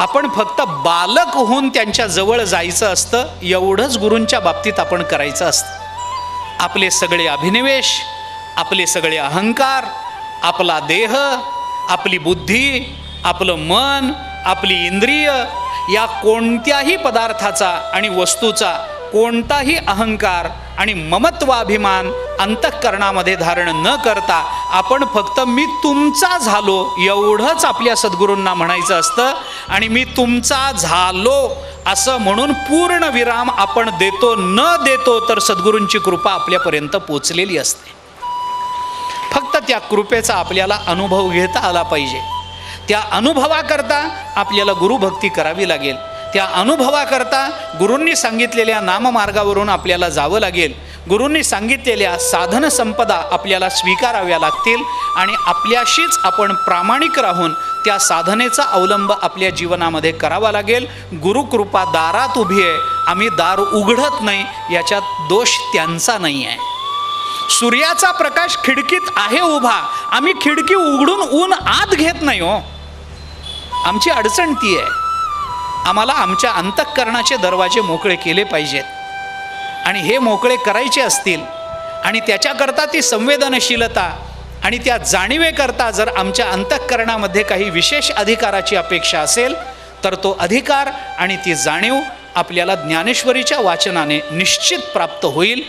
आपण फक्त बालक होऊन त्यांच्या जवळ जायचं असतं एवढंच गुरूंच्या बाबतीत आपण करायचं असतं. आपले सगळे अभिनिवेश आपले सगळे अहंकार आपला देह आपली बुद्धी आपलं मन आपली इंद्रिय या कोणत्याही पदार्थाचा आणि वस्तूचा कोणताही अहंकार आणि ममत्वाभिमान अंतःकरणामध्ये धारण न करता आपण फक्त मी तुमचा झालो एवढंच आपल्या सद्गुरूंना म्हणायचं असतं आणि मी तुमचा झालो असं म्हणून पूर्ण विराम आपण देतो न देतो तर सद्गुरूंची कृपा आपल्यापर्यंत पोचलेली असते. फक्त त्या कृपेचा आपल्याला अनुभव घेता आला पाहिजे. त्या अनुभवाकरता आपल्याला गुरुभक्ती करावी लागेल. त्या अनुभवाकरता गुरूंनी सांगितलेल्या नाममार्गावरून आपल्याला जावं लागेल. गुरूंनी सांगितलेल्या साधनसंपदा आपल्याला स्वीकाराव्या लागतील आणि आपल्याशीच आपण प्रामाणिक राहून त्या साधनेचा अवलंब आपल्या जीवनामध्ये करावा लागेल. गुरुकृपा दारात उभी आहे. आम्ही दार उघडत नाही. याच्यात दोष त्यांचा नाही आहे. सूर्याचा प्रकाश खिडकीत आहे उभा. आम्ही खिडकी उघडून ऊन आत घेत नाही हो. आमची अडचण ती आहे. आम्हाला आमच्या अंतःकरणाचे दरवाजे मोकळे केले पाहिजेत. आणि हे मोकळे करायचे असतील आणि त्याच्याकरता ती संवेदनशीलता आणि त्या जाणीवेकरता जर आमच्या अंतःकरणामध्ये काही विशेष अधिकाराची अपेक्षा असेल तर तो अधिकार आणि ती जाणीव आपल्याला ज्ञानेश्वरीच्या वाचनाने निश्चित प्राप्त होईल.